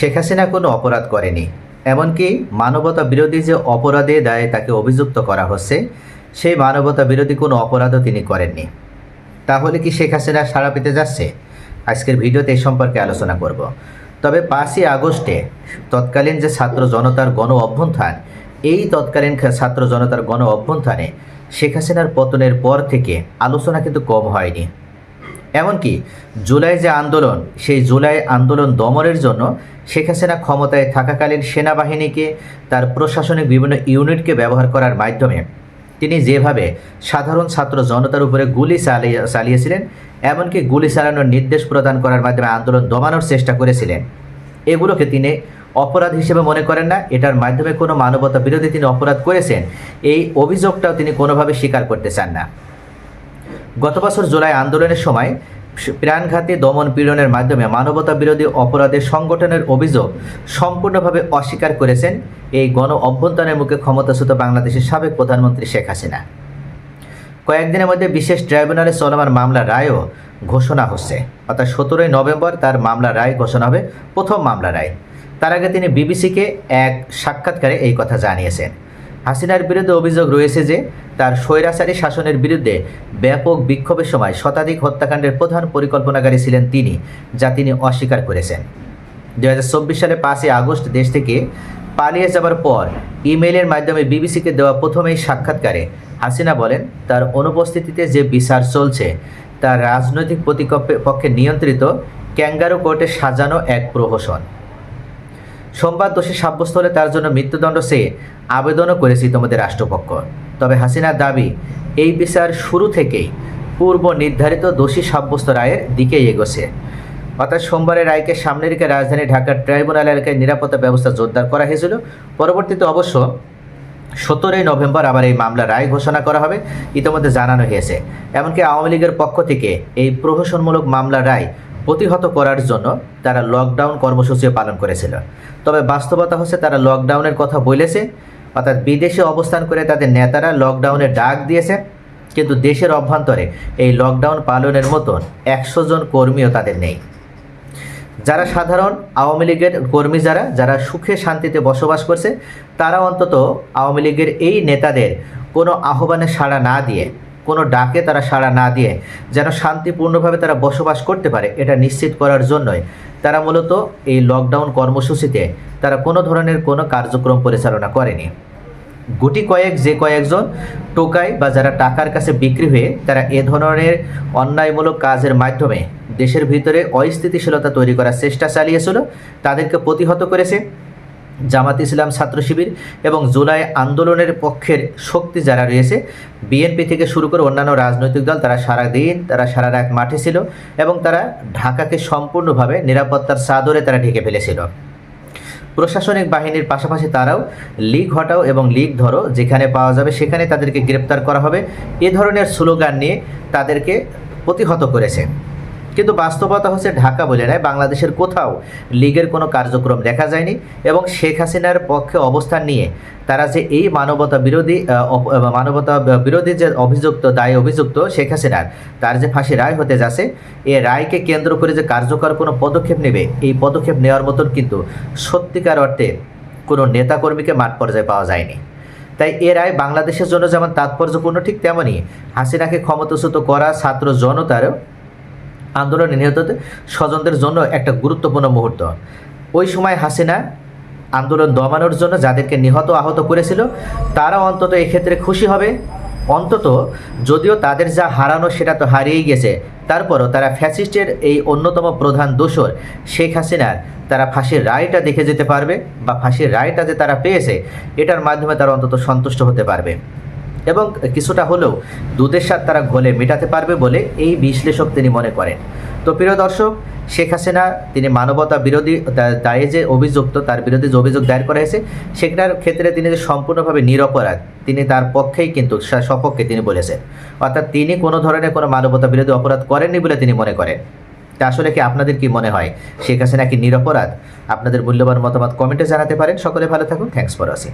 শেখ হাসিনা কোনো অপরাধ করেনি। এমনকি মানবতা বিরোধী যে অপরাধে দায়ে তাকে অভিযুক্ত করা হচ্ছে, সেই মানবতা বিরোধী কোনো অপরাধও তিনি করেননি। তাহলে কি শেখ হাসিনা সাড়া পেতে যাচ্ছে? আজকের ভিডিওতে এই সম্পর্কে আলোচনা করব। তবে পাঁচই আগস্টে তৎকালীন যে ছাত্র জনতার গণ অভ্যুত্থান, এই তৎকালীন ছাত্র জনতার গণ অভ্যুত্থানে শেখ হাসিনার পতনের পর থেকে আলোচনা কিন্তু কম হয়নি। এমনকি জুলাই যে আন্দোলন, সেই জুলাই আন্দোলন দমনের জন্য শেখ হাসিনা ক্ষমতায় থাকাকালীন সেনাবাহিনীকে, তার প্রশাসনিক বিভিন্ন ইউনিটকে ব্যবহার করার মাধ্যমে তিনি যেভাবে সাধারণ ছাত্র জনতার উপরে গুলি চালিয়ে, চালিয়েছিলেন, এমনকি গুলি চালানোর নির্দেশ প্রদান করার মাধ্যমে আন্দোলন দমানোর চেষ্টা করেছিলেন। এগুলোকে তিনি অপরাধ হিসেবে মনে করেন না, এটার মাধ্যমে কোনো মানবতা বিরোধী তিনি অপরাধ করেছেন, এই অভিযোগটাও তিনি কোনোভাবে স্বীকার করতে চান না। গত বছর জুলাই আন্দোলনের সময় প্রাণঘাতী দমন পীড়নের মাধ্যমে মানবতা বিরোধী অপরাধের সংগঠনের অভিযোগ সম্পূর্ণভাবে অস্বীকার করেছেন এই গণ অভ্যন্তরের মুখে ক্ষমতাচ্যুত বাংলাদেশের সাবেক প্রধানমন্ত্রী শেখ হাসিনা। কয়েকদিনের মধ্যে বিশেষ ট্রাইব্যুনালে চলমান মামলা রায়ও ঘোষণা হচ্ছে। অর্থাৎ সতেরোই নভেম্বর তার মামলা রায় ঘোষণা হবে প্রথম মামলা রায়। তার আগে তিনি বিবিসিকে এক সাক্ষাৎকারে এই কথা জানিয়েছেন। হাসিনার বিরুদ্ধে অভিযোগ রয়েছে যে, তার স্বৈরাচারী শাসনের বিরুদ্ধে ব্যাপক বিক্ষোভের সময় শতাধিক হত্যাকাণ্ডের প্রধান পরিকল্পনাকারী ছিলেন তিনি, যা তিনি অস্বীকার করেছেন। দু সালে পাঁচই আগস্ট দেশ থেকে পালিয়ে যাবার পর ইমেইলের মাধ্যমে বিবিসিকে দেওয়া প্রথমেই সাক্ষাৎকারে হাসিনা বলেন, তার অনুপস্থিতিতে যে বিচার চলছে, তার রাজনৈতিক প্রতিপক্ষে পক্ষে নিয়ন্ত্রিত ক্যাঙ্গারু কোর্টে সাজানো এক প্রহসন। সোমবার দোষী সাব্যস্ত হলে তার জন্য মৃত্যুদণ্ড চেয়ে আবেদনও করেছে ইতিমধ্যে রাষ্ট্রপক্ষ। তবে হাসিনার দাবি, এই বিচার শুরু থেকেই পূর্ব নির্ধারিত দোষী সাব্যস্ত রায়ের দিকেই এগোছে। অর্থাৎ সোমবারের রায়কে সামনে রেখে রাজধানী ঢাকার ট্রাইব্যুনাল এলাকায় নিরাপত্তা ব্যবস্থা জোরদার করা হয়েছিল। পরবর্তীতে অবশ্য সতেরোই নভেম্বর আবার এই মামলা রায় ঘোষণা করা হবে, ইতিমধ্যে জানানো হয়েছে। এমনকি আওয়ামী লীগের পক্ষ থেকে এই প্রহসনমূলক মামলা রায় প্রতিহত করার জন্য তারা লকডাউন কর্মসূচিও পালন করেছিল। তবে বাস্তবতা হচ্ছে তারা লকডাউনের কথা বলেছে, অর্থাৎ বিদেশে অবস্থান করে তাদের নেতারা লকডাউনের ডাক দিয়েছে। কিন্তু দেশের অভ্যন্তরে এই লকডাউন পালনের মতন একশো জন কর্মীও তাদের নেই। যারা সাধারণ আওয়ামী লীগের কর্মী যারা যারা সুখে শান্তিতে বসবাস করছে, তারা অন্তত আওয়ামী লীগের এই নেতাদের কোনো আহ্বানে সাড়া না দিয়ে কোনো ডাকে তারা সাড়া না দিয়ে যেন শান্তিপূর্ণভাবে তারা বসবাস করতে পারে, এটা নিশ্চিত করার জন্যই। তারা মূলত এই লকডাউন কর্মসূচিতে তারা কোনো ধরনের কোনো কার্যক্রম পরিচালনা করেনি। গুটি কয়েক, যে কয়েকজন টোকাই বা যারা টাকার কাছে বিক্রি হয়ে তারা এ ধরনের অন্যায়মূলক কাজের মাধ্যমে দেশের ভিতরে অস্থিতিশীলতা তৈরি করার চেষ্টা চালিয়েছিল, তাদেরকে প্রতিহত করেছে। জামাত ইসলাম ছাত্র শিবির এবং জুলাই আন্দোলনের পক্ষের শক্তি যারা রয়েছে বিএনপি থেকে শুরু করে অন্যান্য রাজনৈতিক দল, তারা সারা দিন তারা সারা রাত মাঠে ছিল এবং তারা ঢাকাকে সম্পূর্ণভাবে নিরাপত্তার চাদরে তারা ঢেকে ফেলেছিল। প্রশাসনিক বাহিনীর পাশাপাশি তারাও লিগ হটাও এবং লিগ ধরো, যেখানে পাওয়া যাবে সেখানে তাদেরকে গ্রেপ্তার করা হবে। এ ধরনের স্লোগান নিয়ে তাদেরকে প্রতিহত করেছে। কিন্তু বাস্তবতা হচ্ছে ঢাকা বলে নয় বাংলাদেশের কোথাও লীগের কোনো কার্যক্রম দেখা যায়নি এবং শেখ হাসিনার পক্ষে অবস্থান নিয়ে তারা যে এই মানবতা বিরোধী মানবতা বিরোধী যে অভিযুক্ত, দায় অভিযুক্ত শেখ হাসিনার, তার যে ফাঁসি রায় হতে যাচ্ছে, এ রায়কে কেন্দ্র করে যে কার্যকর কোনো পদক্ষেপ নেবে, এই পদক্ষেপ নেওয়ার মতন কিন্তু সত্যিকার অর্থে কোনো নেতাকর্মীকে মাঠ পর্যায়ে পাওয়া যায়নি। তাই এ রায় বাংলাদেশের জন্য যেমন তাৎপর্যপূর্ণ, ঠিক তেমনই হাসিনাকে ক্ষমতাচ্যুত করা ছাত্র জনতারও আন্দোলনে নিহত স্বজনদের জন্য একটা গুরুত্বপূর্ণ মুহূর্ত। ওই সময় হাসিনা আন্দোলন দমানোর জন্য যাদেরকে নিহত আহত করেছিল, তারা অন্তত এক্ষেত্রে খুশি হবে। অন্তত যদিও তাদের যা হারানো সেটা তো হারিয়েই গেছে, তারপরও তারা ফ্যাসিস্টের এই অন্যতম প্রধান দোষর শেখ হাসিনার তারা ফাঁসির রায়টা দেখে যেতে পারবে বা ফাঁসির রায়টা যে তারা পেয়েছে, এটার মাধ্যমে তারা অন্তত সন্তুষ্ট হতে পারবে। এবং কিছুটা হলেও দুধের স্বাদ তারা ঘোলে মেটাতে পারবে বলে এই বিশ্লেষক তিনি মনে করেন। তো প্রিয় দর্শক, শেখ হাসিনা, তিনি মানবতা বিরোধী দায়ে যে অভিযুক্ত, তার বিরুদ্ধে যে অভিযোগ দায়ের করা হয়েছে, সেটার ক্ষেত্রে তিনি যে সম্পূর্ণভাবে নিরপরাধ, তিনি তার পক্ষেই কিন্তু সপক্ষে তিনি বলেছেন। অর্থাৎ তিনি কোনো ধরনের কোনো মানবতা বিরোধী অপরাধ করেননি বলে তিনি মনে করেন। তা আসলে কি আপনাদের কি মনে হয়? শেখ হাসিনা কি নিরপরাধ? আপনাদের মূল্যবান মতামত কমেন্টে জানাতে পারেন। সকলে ভালো থাকুন। Thanks for watching